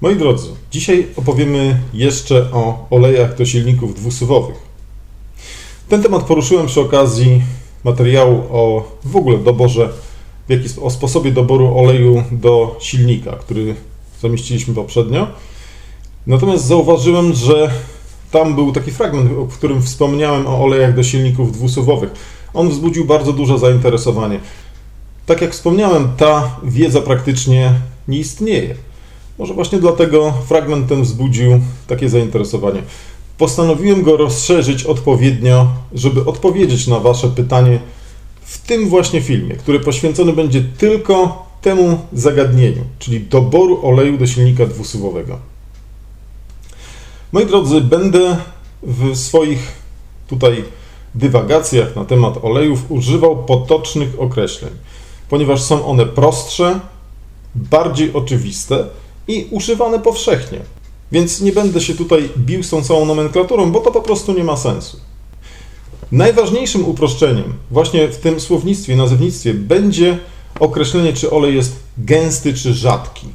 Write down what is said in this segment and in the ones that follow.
Moi drodzy, dzisiaj opowiemy jeszcze o olejach do silników dwusuwowych. Ten temat poruszyłem przy okazji materiału o w ogóle doborze, w jaki, o sposobie doboru oleju do silnika, który zamieściliśmy poprzednio. Natomiast zauważyłem, że tam był taki fragment, w którym wspomniałem o olejach do silników dwusuwowych. On wzbudził bardzo duże zainteresowanie. Tak jak wspomniałem, ta wiedza praktycznie nie istnieje. Może właśnie dlatego fragment ten wzbudził takie zainteresowanie. Postanowiłem go rozszerzyć odpowiednio, żeby odpowiedzieć na Wasze pytanie w tym właśnie filmie, który poświęcony będzie tylko temu zagadnieniu, czyli doboru oleju do silnika dwusuwowego. Moi drodzy, będę w swoich tutaj dywagacjach na temat olejów używał potocznych określeń, ponieważ są one prostsze, bardziej oczywiste i używane powszechnie. Więc nie będę się tutaj bił z tą całą nomenklaturą, bo to po prostu nie ma sensu. Najważniejszym uproszczeniem właśnie w tym słownictwie, nazewnictwie będzie określenie, czy olej jest gęsty czy rzadki.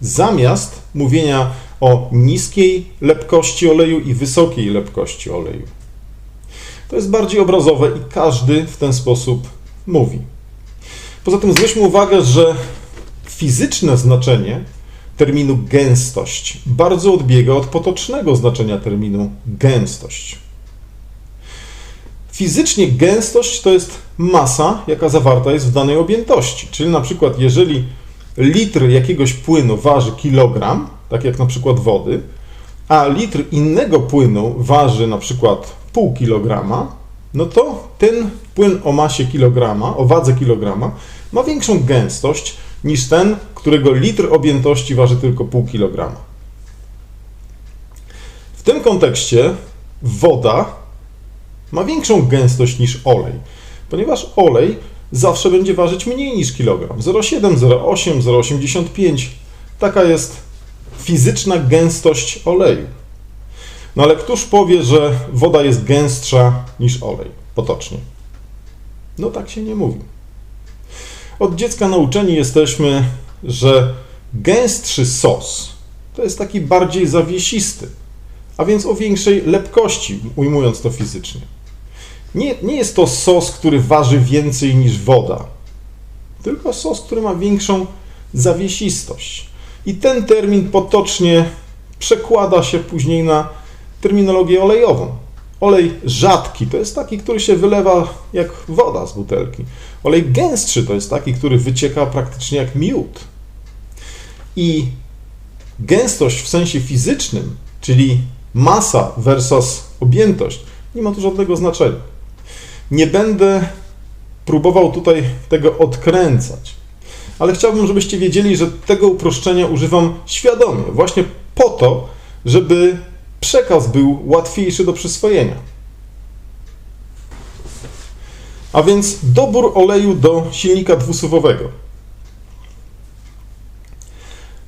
Zamiast mówienia o niskiej lepkości oleju i wysokiej lepkości oleju. To jest bardziej obrazowe i każdy w ten sposób mówi. Poza tym zwróćmy uwagę, że fizyczne znaczenie terminu gęstość bardzo odbiega od potocznego znaczenia terminu gęstość. Fizycznie gęstość to jest masa, jaka zawarta jest w danej objętości. Czyli na przykład, jeżeli litr jakiegoś płynu waży kilogram, tak jak na przykład wody, a litr innego płynu waży na przykład pół kilograma, no to ten płyn o masie kilograma, o wadze kilograma, ma większą gęstość niż ten, którego litr objętości waży tylko pół kilograma. W tym kontekście woda ma większą gęstość niż olej, ponieważ olej zawsze będzie ważyć mniej niż kilogram. 0,7, 0,8, 0,85. Taka jest fizyczna gęstość oleju. No ale któż powie, że woda jest gęstsza niż olej? Potocznie. No tak się nie mówi. Od dziecka nauczeni jesteśmy, że gęstszy sos to jest taki bardziej zawiesisty, a więc o większej lepkości, ujmując to fizycznie. Nie, nie jest to sos, który waży więcej niż woda, tylko sos, który ma większą zawiesistość. I ten termin potocznie przekłada się później na terminologię olejową. Olej rzadki to jest taki, który się wylewa jak woda z butelki. Olej gęstszy to jest taki, który wycieka praktycznie jak miód. I gęstość w sensie fizycznym, czyli masa versus objętość, nie ma tu żadnego znaczenia. Nie będę próbował tutaj tego odkręcać, ale chciałbym, żebyście wiedzieli, że tego uproszczenia używam świadomie, właśnie po to, żeby przekaz był łatwiejszy do przyswojenia. A więc dobór oleju do silnika dwusuwowego.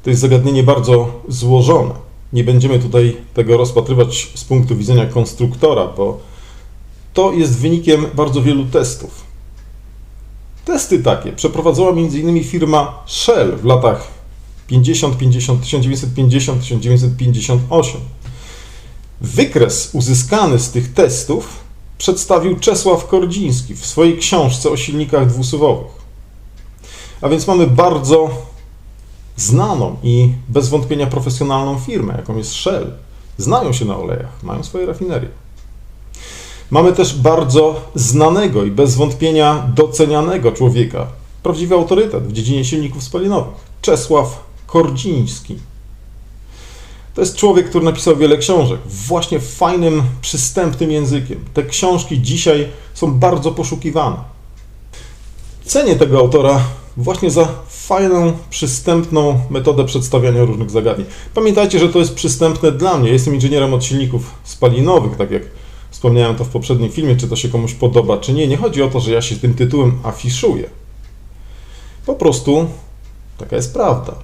To jest zagadnienie bardzo złożone. Nie będziemy tutaj tego rozpatrywać z punktu widzenia konstruktora, bo to jest wynikiem bardzo wielu testów. Testy takie przeprowadzała m.in. firma Shell w latach 50, 50, 1950, 1958. Wykres uzyskany z tych testów przedstawił Czesław Kordziński w swojej książce o silnikach dwusuwowych. A więc mamy bardzo znaną i bez wątpienia profesjonalną firmę, jaką jest Shell. Znają się na olejach, mają swoje rafinerie. Mamy też bardzo znanego i bez wątpienia docenianego człowieka, prawdziwy autorytet w dziedzinie silników spalinowych, Czesław Kordziński. To jest człowiek, który napisał wiele książek, właśnie fajnym, przystępnym językiem. Te książki dzisiaj są bardzo poszukiwane. Cenię tego autora właśnie za fajną, przystępną metodę przedstawiania różnych zagadnień. Pamiętajcie, że to jest przystępne dla mnie. Jestem inżynierem od silników spalinowych, tak jak wspomniałem to w poprzednim filmie, czy to się komuś podoba, czy nie. Nie chodzi o to, że ja się tym tytułem afiszuję. Po prostu taka jest prawda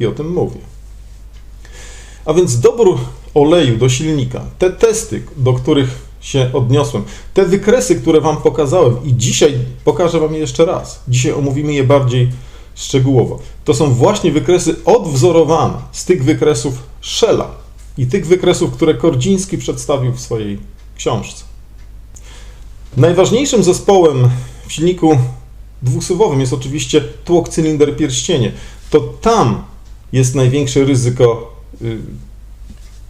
i o tym mówię. A więc dobór oleju do silnika, te testy, do których się odniosłem, te wykresy, które Wam pokazałem i dzisiaj pokażę Wam je jeszcze raz. Dzisiaj omówimy je bardziej szczegółowo. To są właśnie wykresy odwzorowane z tych wykresów Shella i tych wykresów, które Kordziński przedstawił w swojej książce. Najważniejszym zespołem w silniku dwusuwowym jest oczywiście tłok cylinder pierścienie. To tam jest największe ryzyko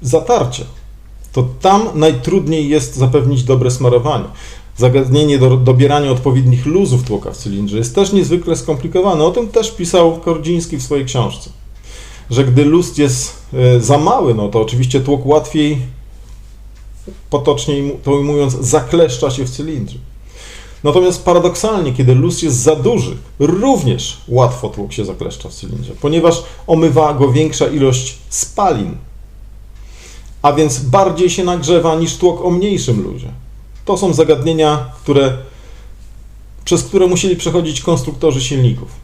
zatarcia. To tam najtrudniej jest zapewnić dobre smarowanie. Zagadnienie do dobierania odpowiednich luzów tłoka w cylindrze jest też niezwykle skomplikowane. O tym też pisał Kordziński w swojej książce. Że gdy luz jest y, za mały, no to oczywiście tłok łatwiej, potocznie to ujmując, zakleszcza się w cylindrze. Natomiast paradoksalnie, kiedy luz jest za duży, również łatwo tłok się zakleszcza w cylindrze, ponieważ omywa go większa ilość spalin, a więc bardziej się nagrzewa niż tłok o mniejszym luzie. To są zagadnienia, które, przez które musieli przechodzić konstruktorzy silników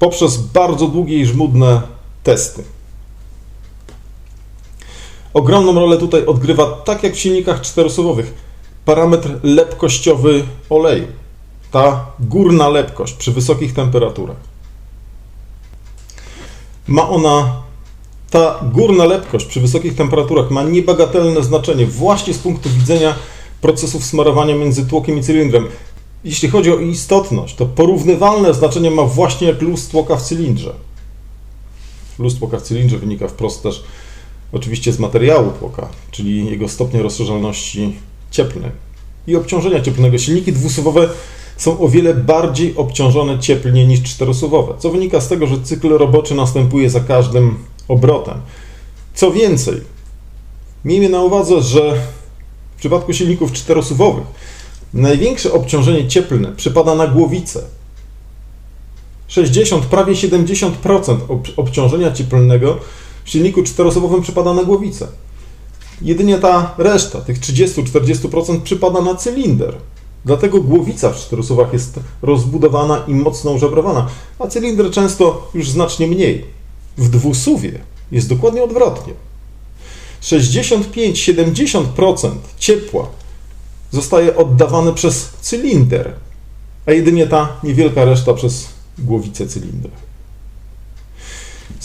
poprzez bardzo długie i żmudne testy. Ogromną rolę tutaj odgrywa, tak jak w silnikach czterosuwowych, parametr lepkościowy oleju. Ta górna lepkość przy wysokich temperaturach. Ma ona, ta górna lepkość przy wysokich temperaturach ma niebagatelne znaczenie właśnie z punktu widzenia procesów smarowania między tłokiem i cylindrem. Jeśli chodzi o istotność, to porównywalne znaczenie ma właśnie jak luz tłoka w cylindrze. Luz tłoka w cylindrze wynika wprost też oczywiście z materiału tłoka, czyli jego stopnia rozszerzalności cieplnej i obciążenia cieplnego. Silniki dwusuwowe są o wiele bardziej obciążone cieplnie niż czterosuwowe, co wynika z tego, że cykl roboczy następuje za każdym obrotem. Co więcej, miejmy na uwadze, że w przypadku silników czterosuwowych największe obciążenie cieplne przypada na głowicę. 60, prawie 70% obciążenia cieplnego w silniku czterosobowym przypada na głowicę. Jedynie ta reszta, tych 30-40% przypada na cylinder. Dlatego głowica w czterosuwach jest rozbudowana i mocno żebrowana, a cylinder często już znacznie mniej. W dwusuwie jest dokładnie odwrotnie. 65-70% ciepła zostaje oddawane przez cylinder, a jedynie ta niewielka reszta przez głowicę cylindra.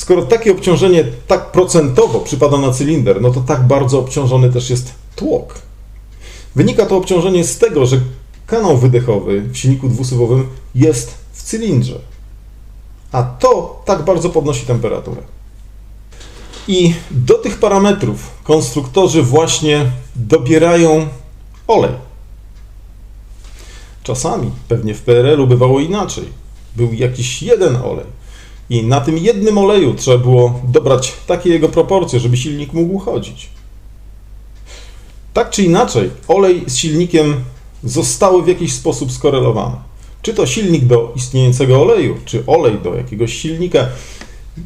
Skoro takie obciążenie tak procentowo przypada na cylinder, no to tak bardzo obciążony też jest tłok. Wynika to obciążenie z tego, że kanał wydechowy w silniku dwusuwowym jest w cylindrze, a to tak bardzo podnosi temperaturę. I do tych parametrów konstruktorzy właśnie dobierają olej. Czasami, pewnie w PRL-u bywało inaczej. Był jakiś jeden olej i na tym jednym oleju trzeba było dobrać takie jego proporcje, żeby silnik mógł chodzić. Tak czy inaczej, olej z silnikiem zostały w jakiś sposób skorelowane. Czy to silnik do istniejącego oleju, czy olej do jakiegoś silnika,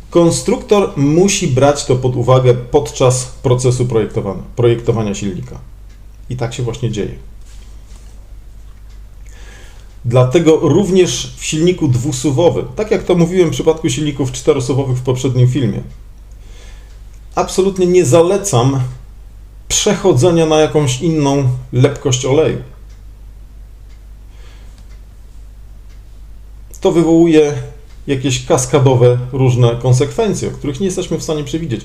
konstruktor musi brać to pod uwagę podczas procesu projektowania, projektowania silnika. I tak się właśnie dzieje. Dlatego również w silniku dwusuwowym, tak jak to mówiłem w przypadku silników czterosuwowych w poprzednim filmie, absolutnie nie zalecam przechodzenia na jakąś inną lepkość oleju. To wywołuje jakieś kaskadowe różne konsekwencje, o których nie jesteśmy w stanie przewidzieć.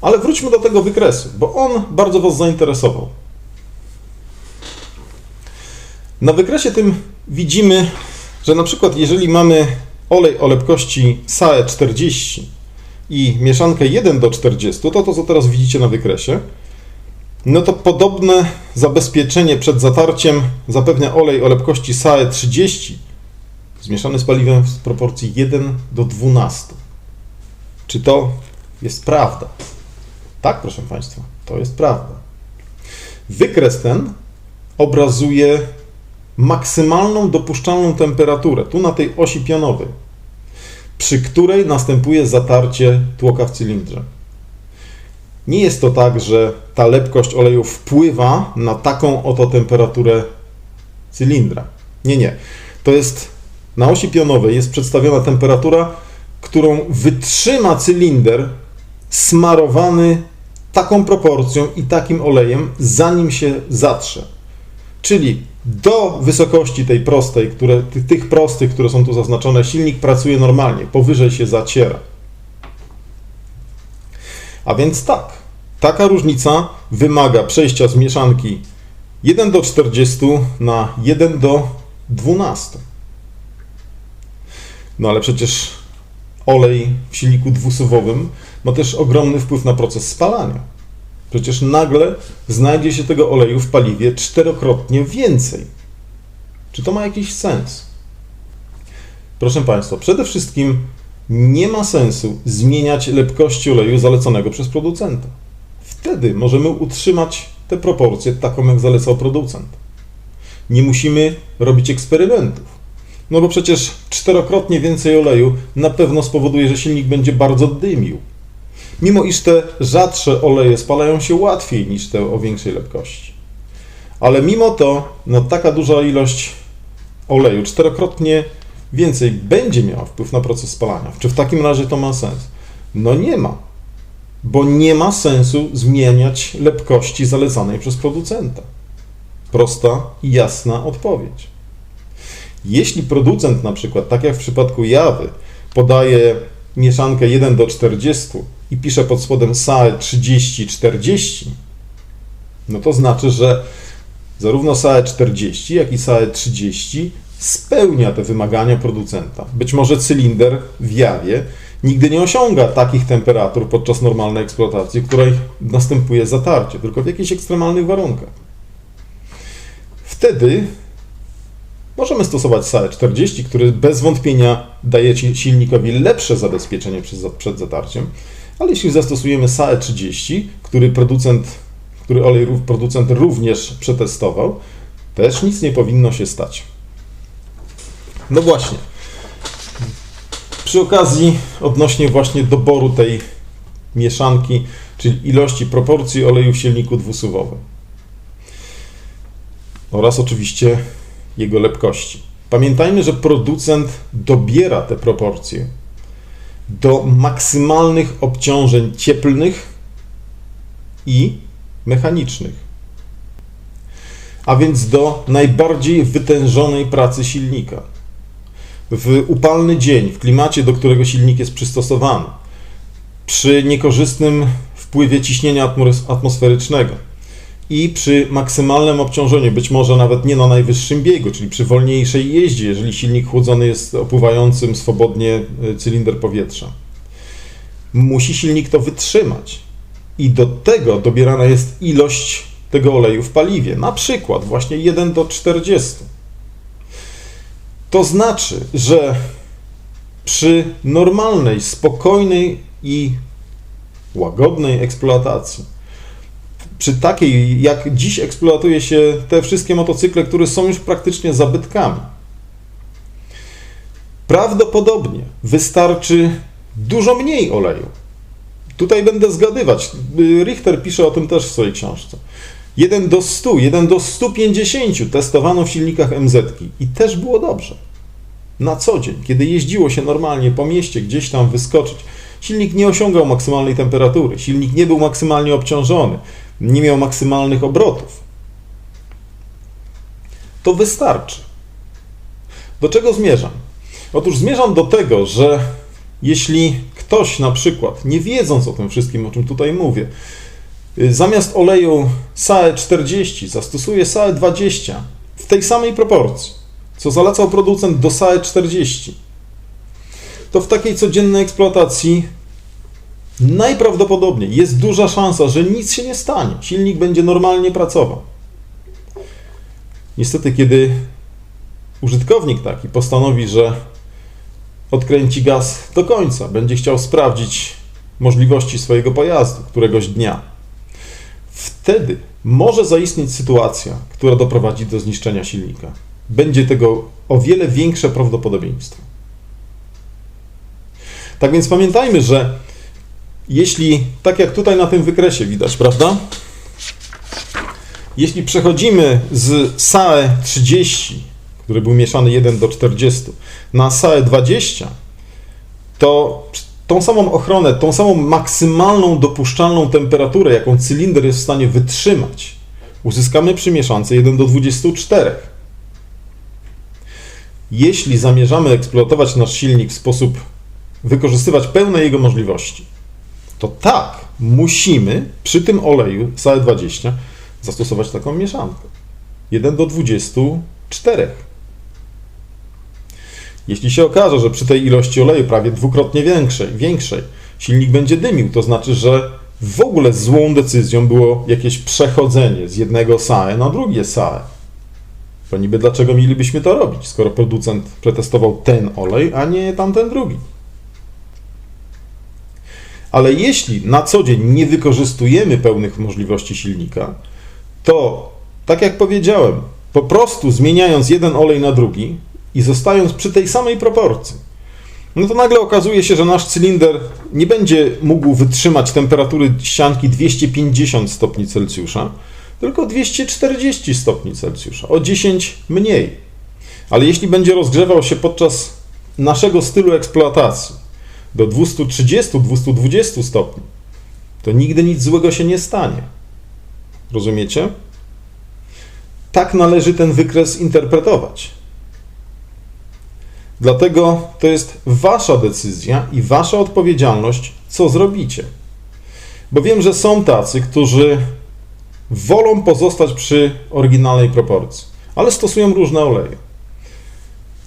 Ale wróćmy do tego wykresu, bo on bardzo Was zainteresował. Na wykresie tym widzimy, że na przykład jeżeli mamy olej o lepkości SAE 40 i mieszankę 1 do 40, to to, co teraz widzicie na wykresie, no to podobne zabezpieczenie przed zatarciem zapewnia olej o lepkości SAE 30 zmieszany z paliwem w proporcji 1 do 12. Czy to jest prawda? Tak, proszę Państwa, to jest prawda. Wykres ten obrazuje maksymalną dopuszczalną temperaturę, tu na tej osi pionowej, przy której następuje zatarcie tłoka w cylindrze. Nie jest to tak, że ta lepkość oleju wpływa na taką oto temperaturę cylindra. Nie, nie. To jest na osi pionowej jest przedstawiona temperatura, którą wytrzyma cylinder smarowany taką proporcją i takim olejem, zanim się zatrze. Czyli Do wysokości tej prostej, które, ty- tych prostych, które są tu zaznaczone, silnik pracuje normalnie, powyżej się zaciera. A więc tak, taka różnica wymaga przejścia z mieszanki 1 do 40 na 1 do 12. No ale przecież olej w silniku dwusuwowym ma też ogromny wpływ na proces spalania. Przecież nagle znajdzie się tego oleju w paliwie czterokrotnie więcej. Czy to ma jakiś sens? Proszę Państwa, przede wszystkim nie ma sensu zmieniać lepkości oleju zaleconego przez producenta. Wtedy możemy utrzymać tę proporcję taką, jak zalecał producent. Nie musimy robić eksperymentów. No bo przecież czterokrotnie więcej oleju na pewno spowoduje, że silnik będzie bardzo dymił. Mimo iż te rzadsze oleje spalają się łatwiej niż te o większej lepkości. Ale mimo to, no taka duża ilość oleju, czterokrotnie więcej, będzie miała wpływ na proces spalania. Czy w takim razie to ma sens? No nie ma. Bo nie ma sensu zmieniać lepkości zalecanej przez producenta. Prosta i jasna odpowiedź. Jeśli producent na przykład, tak jak w przypadku jawy, podaje mieszankę 1 do 40 i pisze pod spodem SAE 30-40, no to znaczy, że zarówno SAE 40, jak i SAE 30 spełnia te wymagania producenta. Być może cylinder w jawie nigdy nie osiąga takich temperatur podczas normalnej eksploatacji, w której następuje zatarcie, tylko w jakichś ekstremalnych warunkach. Wtedy Możemy stosować SAE 40, który bez wątpienia daje silnikowi lepsze zabezpieczenie przed zatarciem, ale jeśli zastosujemy SAE 30, który producent, który olej producent również przetestował, też nic nie powinno się stać. No właśnie. Przy okazji odnośnie właśnie doboru tej mieszanki, czyli ilości proporcji oleju w silniku dwusuwowym oraz oczywiście jego lepkości. Pamiętajmy, że producent dobiera te proporcje do maksymalnych obciążeń cieplnych i mechanicznych, a więc do najbardziej wytężonej pracy silnika. W upalny dzień, w klimacie, do którego silnik jest przystosowany, przy niekorzystnym wpływie ciśnienia atmos- atmosferycznego, i przy maksymalnym obciążeniu, być może nawet nie na najwyższym biegu, czyli przy wolniejszej jeździe, jeżeli silnik chłodzony jest opływającym swobodnie y, cylinder powietrza. Musi silnik to wytrzymać. I do tego dobierana jest ilość tego oleju w paliwie, na przykład właśnie 1 do 40. To znaczy, że przy normalnej, spokojnej i łagodnej eksploatacji przy takiej, jak dziś eksploatuje się te wszystkie motocykle, które są już praktycznie zabytkami. Prawdopodobnie wystarczy dużo mniej oleju. Tutaj będę zgadywać. Richter pisze o tym też w swojej książce. 1 do 100, 1 do 150 testowano w silnikach MZ i też było dobrze. Na co dzień, kiedy jeździło się normalnie po mieście, gdzieś tam wyskoczyć, silnik nie osiągał maksymalnej temperatury, silnik nie był maksymalnie obciążony, nie miał maksymalnych obrotów. To wystarczy. Do czego zmierzam? Otóż zmierzam do tego, że jeśli ktoś na przykład, nie wiedząc o tym wszystkim, o czym tutaj mówię, y, zamiast oleju SAE 40 zastosuje SAE 20 w tej samej proporcji, co zalecał producent do SAE 40, to w takiej codziennej eksploatacji najprawdopodobniej jest duża szansa, że nic się nie stanie. Silnik będzie normalnie pracował. Niestety, kiedy użytkownik taki postanowi, że odkręci gaz do końca, będzie chciał sprawdzić możliwości swojego pojazdu któregoś dnia, wtedy może zaistnieć sytuacja, która doprowadzi do zniszczenia silnika. Będzie tego o wiele większe prawdopodobieństwo. Tak więc pamiętajmy, że jeśli, tak jak tutaj na tym wykresie widać, prawda? Jeśli przechodzimy z SAE 30, który był mieszany 1 do 40, na SAE 20, to tą samą ochronę, tą samą maksymalną dopuszczalną temperaturę, jaką cylinder jest w stanie wytrzymać, uzyskamy przy mieszance 1 do 24. jeśli zamierzamy eksploatować nasz silnik w sposób wykorzystywać pełne jego możliwości, to tak, musimy przy tym oleju SAE20 zastosować taką mieszankę. 1 do 24. Jeśli się okaże, że przy tej ilości oleju prawie dwukrotnie większej, większej silnik będzie dymił, to znaczy, że w ogóle złą decyzją było jakieś przechodzenie z jednego SAE na drugie SAE. To niby dlaczego mielibyśmy to robić, skoro producent przetestował ten olej, a nie tamten drugi. Ale jeśli na co dzień nie wykorzystujemy pełnych możliwości silnika, to tak jak powiedziałem, po prostu zmieniając jeden olej na drugi i zostając przy tej samej proporcji, no to nagle okazuje się, że nasz cylinder nie będzie mógł wytrzymać temperatury ścianki 250 stopni Celsjusza, tylko 240 stopni Celsjusza, o 10 mniej. Ale jeśli będzie rozgrzewał się podczas naszego stylu eksploatacji do 230-220 stopni, to nigdy nic złego się nie stanie. Rozumiecie? Tak należy ten wykres interpretować. Dlatego to jest wasza decyzja i wasza odpowiedzialność, co zrobicie. Bo wiem, że są tacy, którzy wolą pozostać przy oryginalnej proporcji, ale stosują różne oleje.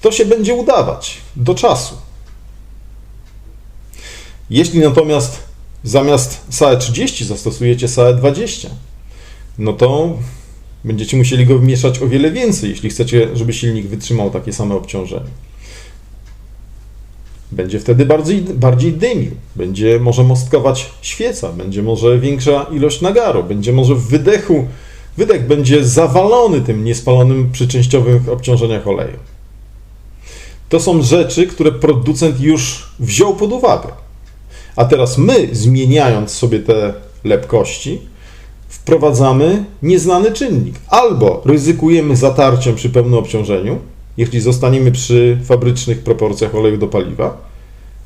To się będzie udawać do czasu. Jeśli natomiast zamiast SAE 30 zastosujecie SAE 20, no to będziecie musieli go mieszać o wiele więcej, jeśli chcecie, żeby silnik wytrzymał takie same obciążenie. Będzie wtedy bardziej, bardziej dymił, będzie może mostkować świeca, będzie może większa ilość nagaru, będzie może w wydechu, wydech będzie zawalony tym niespalonym przy częściowych obciążeniach oleju. To są rzeczy, które producent już wziął pod uwagę. A teraz my, zmieniając sobie te lepkości, wprowadzamy nieznany czynnik. Albo ryzykujemy zatarciem przy pełnym obciążeniu, jeśli zostaniemy przy fabrycznych proporcjach oleju do paliwa,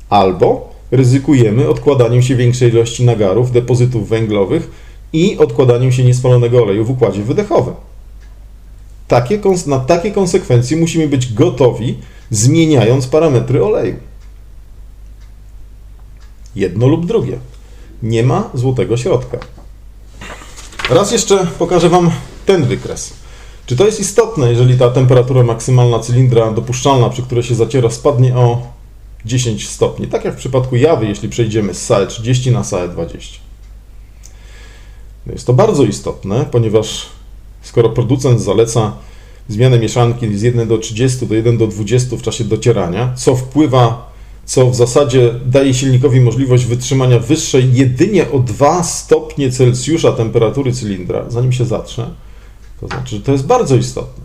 albo ryzykujemy odkładaniem się większej ilości nagarów, depozytów węglowych i odkładaniem się niespalonego oleju w układzie wydechowym. Takie, na takie konsekwencje musimy być gotowi, zmieniając parametry oleju. Jedno lub drugie. Nie ma złotego środka. Raz jeszcze pokażę Wam ten wykres. Czy to jest istotne, jeżeli ta temperatura maksymalna cylindra dopuszczalna, przy której się zaciera, spadnie o 10 stopni? Tak jak w przypadku jawy, jeśli przejdziemy z SAE 30 na SAE 20. No jest to bardzo istotne, ponieważ skoro producent zaleca zmianę mieszanki z 1 do 30 do 1 do 20 w czasie docierania, co wpływa, co w zasadzie daje silnikowi możliwość wytrzymania wyższej jedynie o 2 stopnie Celsjusza temperatury cylindra, zanim się zatrze, to znaczy, że to jest bardzo istotne,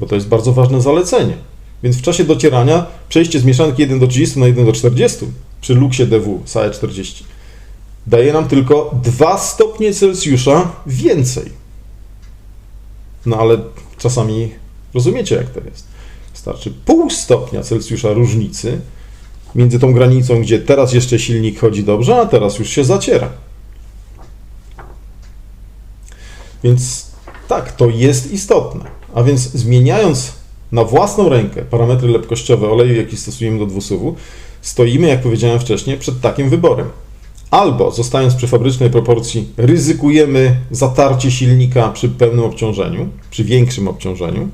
bo to jest bardzo ważne zalecenie. Więc w czasie docierania przejście z mieszanki 1 do 30 na 1 do 40 przy luksie DW SAE 40 daje nam tylko 2 stopnie Celsjusza więcej. No ale czasami rozumiecie, jak to jest. Wystarczy pół stopnia Celsjusza różnicy między tą granicą, gdzie teraz jeszcze silnik chodzi dobrze, a teraz już się zaciera. Więc tak, to jest istotne. A więc zmieniając na własną rękę parametry lepkościowe oleju, jaki stosujemy do dwusuwu, stoimy, jak powiedziałem wcześniej, przed takim wyborem. Albo zostając przy fabrycznej proporcji, ryzykujemy zatarcie silnika przy pełnym obciążeniu, przy większym obciążeniu,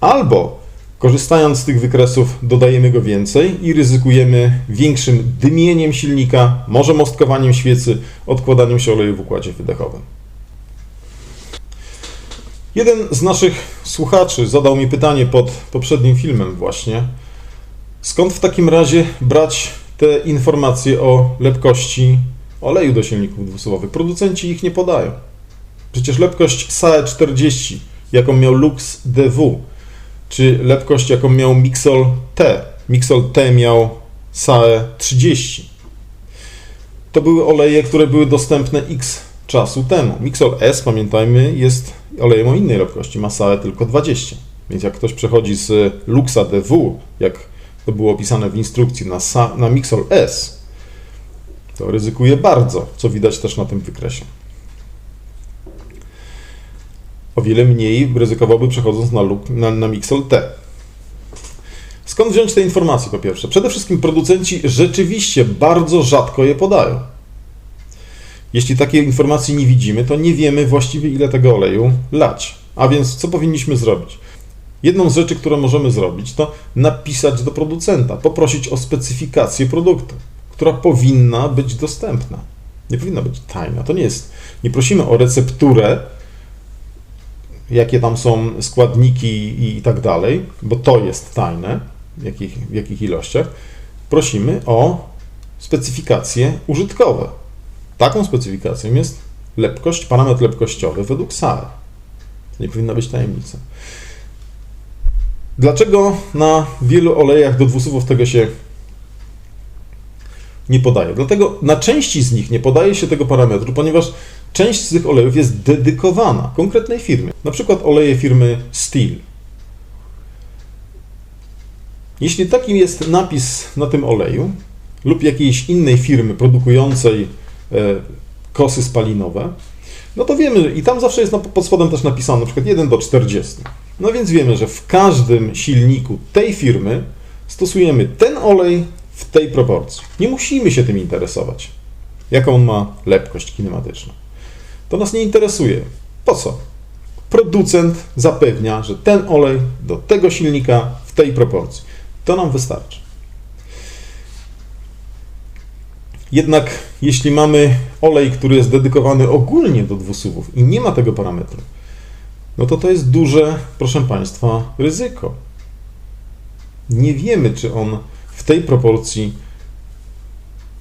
albo korzystając z tych wykresów, dodajemy go więcej i ryzykujemy większym dymieniem silnika, może mostkowaniem świecy, odkładaniem się oleju w układzie wydechowym. Jeden z naszych słuchaczy zadał mi pytanie pod poprzednim filmem właśnie. Skąd w takim razie brać te informacje o lepkości oleju do silników dwusuwowych? Producenci ich nie podają. Przecież lepkość SAE 40, jaką miał Lux DW, czy lepkość, jaką miał Mixol T. Mixol T miał SAE 30. To były oleje, które były dostępne x czasu temu. Mixol S, pamiętajmy, jest olejem o innej lepkości, ma SAE tylko 20. Więc jak ktoś przechodzi z Luxa DW, jak to było opisane w instrukcji, na, SA, na Mixol S, to ryzykuje bardzo, co widać też na tym wykresie. O wiele mniej ryzykowałby przechodząc na, na, na Mixol T. Skąd wziąć te informacje po pierwsze? Przede wszystkim producenci rzeczywiście bardzo rzadko je podają. Jeśli takiej informacji nie widzimy, to nie wiemy właściwie ile tego oleju lać. A więc co powinniśmy zrobić? Jedną z rzeczy, które możemy zrobić, to napisać do producenta, poprosić o specyfikację produktu, która powinna być dostępna. Nie powinna być tajna. To nie jest. Nie prosimy o recepturę, jakie tam są składniki i tak dalej, bo to jest tajne, w jakich, w jakich ilościach. Prosimy o specyfikacje użytkowe. Taką specyfikacją jest lepkość, parametr lepkościowy według SAE. To nie powinna być tajemnica. Dlaczego na wielu olejach do dwusuwów tego się nie podaje? Dlatego na części z nich nie podaje się tego parametru, ponieważ część z tych olejów jest dedykowana konkretnej firmie. Na przykład oleje firmy Steel. Jeśli taki jest napis na tym oleju lub jakiejś innej firmy produkującej e, kosy spalinowe, no to wiemy, i tam zawsze jest pod spodem też napisane na przykład 1 do 40. No więc wiemy, że w każdym silniku tej firmy stosujemy ten olej w tej proporcji. Nie musimy się tym interesować, jaką on ma lepkość kinematyczną. To nas nie interesuje. Po co? Producent zapewnia, że ten olej do tego silnika w tej proporcji. To nam wystarczy. Jednak jeśli mamy olej, który jest dedykowany ogólnie do dwusuwów i nie ma tego parametru, no to to jest duże, proszę Państwa, ryzyko. Nie wiemy, czy on w tej proporcji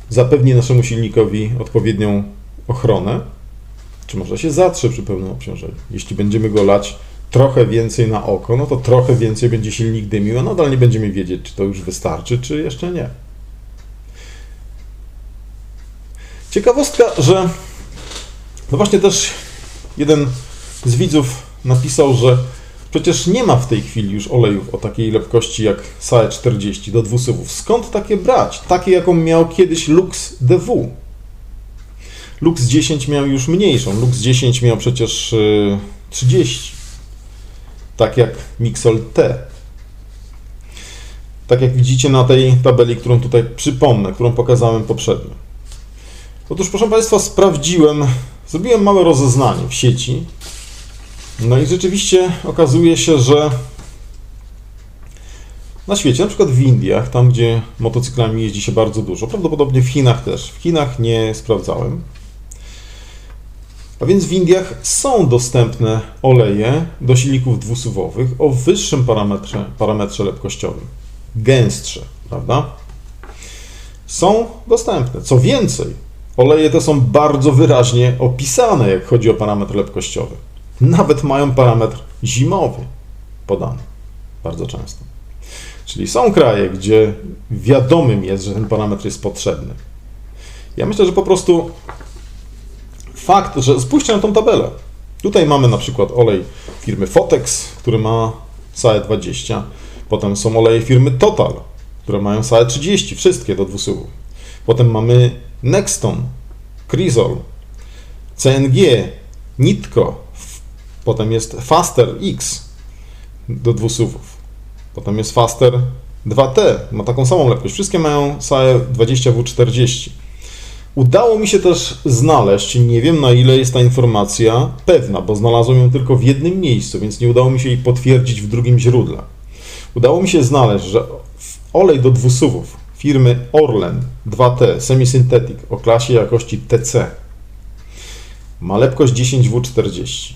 zapewni naszemu silnikowi odpowiednią ochronę, czy może się zatrze przy pełnym obciążeniu. Jeśli będziemy go lać trochę więcej na oko, no to trochę więcej będzie silnik dymił, a nadal nie będziemy wiedzieć, czy to już wystarczy, czy jeszcze nie. Ciekawostka, że no właśnie też jeden z widzów napisał, że przecież nie ma w tej chwili już olejów o takiej lepkości jak SAE 40 do dwusuwów. Skąd takie brać? Takie, jaką miał kiedyś Lux DW. Lux 10 miał już mniejszą. Lux 10 miał przecież 30. Tak jak Mixol T. Tak jak widzicie na tej tabeli, którą tutaj przypomnę, którą pokazałem poprzednio. Otóż, proszę Państwa, sprawdziłem, zrobiłem małe rozeznanie w sieci. No i rzeczywiście okazuje się, że na świecie, na przykład w Indiach, tam gdzie motocyklami jeździ się bardzo dużo, prawdopodobnie w Chinach też. W Chinach nie sprawdzałem. A więc w Indiach są dostępne oleje do silników dwusuwowych o wyższym parametrze, parametrze lepkościowym, gęstsze, prawda? Są dostępne. Co więcej, Oleje te są bardzo wyraźnie opisane, jak chodzi o parametr lepkościowy. Nawet mają parametr zimowy podany bardzo często. Czyli są kraje, gdzie wiadomym jest, że ten parametr jest potrzebny. Ja myślę, że po prostu fakt, że spójrzcie na tą tabelę. Tutaj mamy na przykład olej firmy Fotex, który ma SAE 20. Potem są oleje firmy Total, które mają SAE 30, wszystkie do dwusuwów. Potem mamy Nexton, Crizol, CNG, Nitko, potem jest Faster X do dwusuwów, potem jest Faster 2T, ma taką samą lepkość. Wszystkie mają SAE 20W40. Udało mi się też znaleźć, nie wiem na ile jest ta informacja pewna, bo znalazłem ją tylko w jednym miejscu, więc nie udało mi się jej potwierdzić w drugim źródle. Udało mi się znaleźć, że olej do dwusuwów firmy Orlen 2T Semisynthetic o klasie jakości TC ma lepkość 10W40.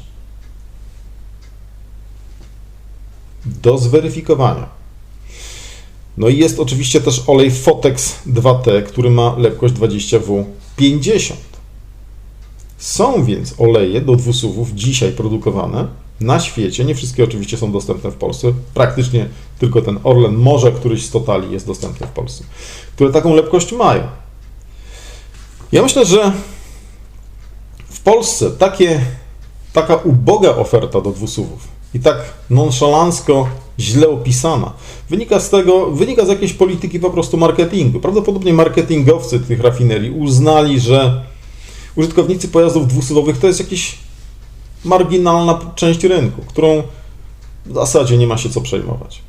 Do zweryfikowania. No i jest oczywiście też olej Fotex 2T, który ma lepkość 20W50. Są więc oleje do dwusuwów dzisiaj produkowane na świecie. Nie wszystkie oczywiście są dostępne w Polsce. Praktycznie tylko ten Orlen, może któryś z Totali jest dostępny w Polsce, które taką lepkość mają. Ja myślę, że w Polsce takie, taka uboga oferta do dwusuwów i tak nonszalancko źle opisana, wynika z tego, wynika z jakiejś polityki po prostu marketingu. Prawdopodobnie marketingowcy tych rafinerii uznali, że użytkownicy pojazdów dwusuwowych to jest jakiś marginalna część rynku, którą w zasadzie nie ma się co przejmować.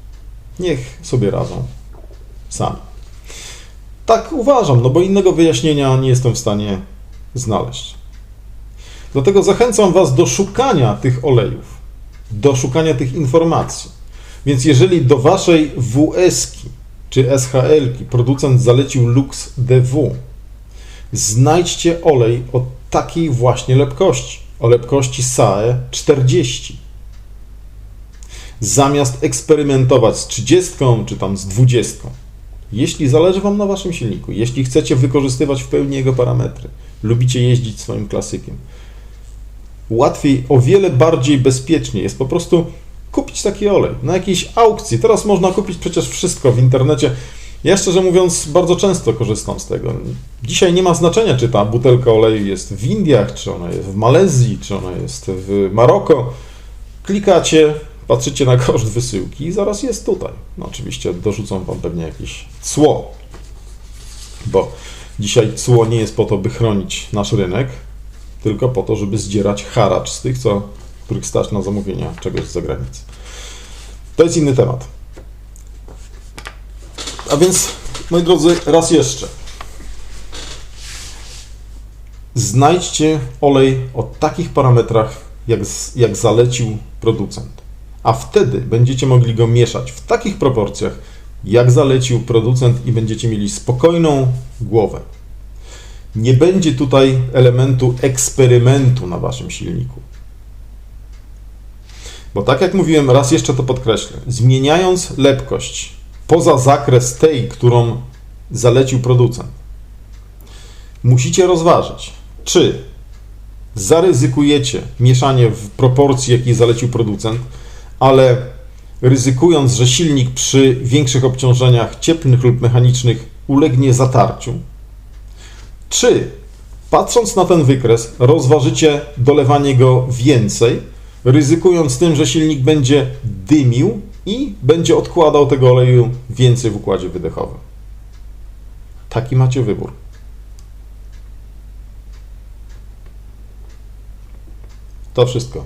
Niech sobie radzą sami. Tak uważam, no bo innego wyjaśnienia nie jestem w stanie znaleźć. Dlatego zachęcam Was do szukania tych olejów, do szukania tych informacji. Więc jeżeli do Waszej WS-ki czy SHL-ki producent zalecił Lux DW, znajdźcie olej o takiej właśnie lepkości, o lepkości SAE 40. Zamiast eksperymentować z 30 czy tam z 20. Jeśli zależy Wam na Waszym silniku, jeśli chcecie wykorzystywać w pełni jego parametry, lubicie jeździć swoim klasykiem, łatwiej, o wiele bardziej bezpiecznie jest po prostu kupić taki olej na jakiejś aukcji. Teraz można kupić przecież wszystko w internecie. Ja szczerze mówiąc bardzo często korzystam z tego. Dzisiaj nie ma znaczenia, czy ta butelka oleju jest w Indiach, czy ona jest w Malezji, czy ona jest w Maroko. Klikacie, patrzycie na koszt wysyłki i zaraz jest tutaj. No oczywiście dorzucą Wam pewnie jakieś cło, bo dzisiaj cło nie jest po to, by chronić nasz rynek, tylko po to, żeby zdzierać haracz z tych, co, których stać na zamówienia czegoś z zagranicy. To jest inny temat. A więc, moi drodzy, raz jeszcze. Znajdźcie olej o takich parametrach, jak, jak zalecił producent. A wtedy będziecie mogli go mieszać w takich proporcjach, jak zalecił producent i będziecie mieli spokojną głowę. Nie będzie tutaj elementu eksperymentu na waszym silniku. Bo tak jak mówiłem, raz jeszcze to podkreślę, zmieniając lepkość poza zakres tej, którą zalecił producent, musicie rozważyć, czy zaryzykujecie mieszanie w proporcji, jakiej zalecił producent, ale ryzykując, że silnik przy większych obciążeniach cieplnych lub mechanicznych ulegnie zatarciu, czy patrząc na ten wykres, rozważycie dolewanie go więcej, ryzykując tym, że silnik będzie dymił i będzie odkładał tego oleju więcej w układzie wydechowym. Taki macie wybór. To wszystko.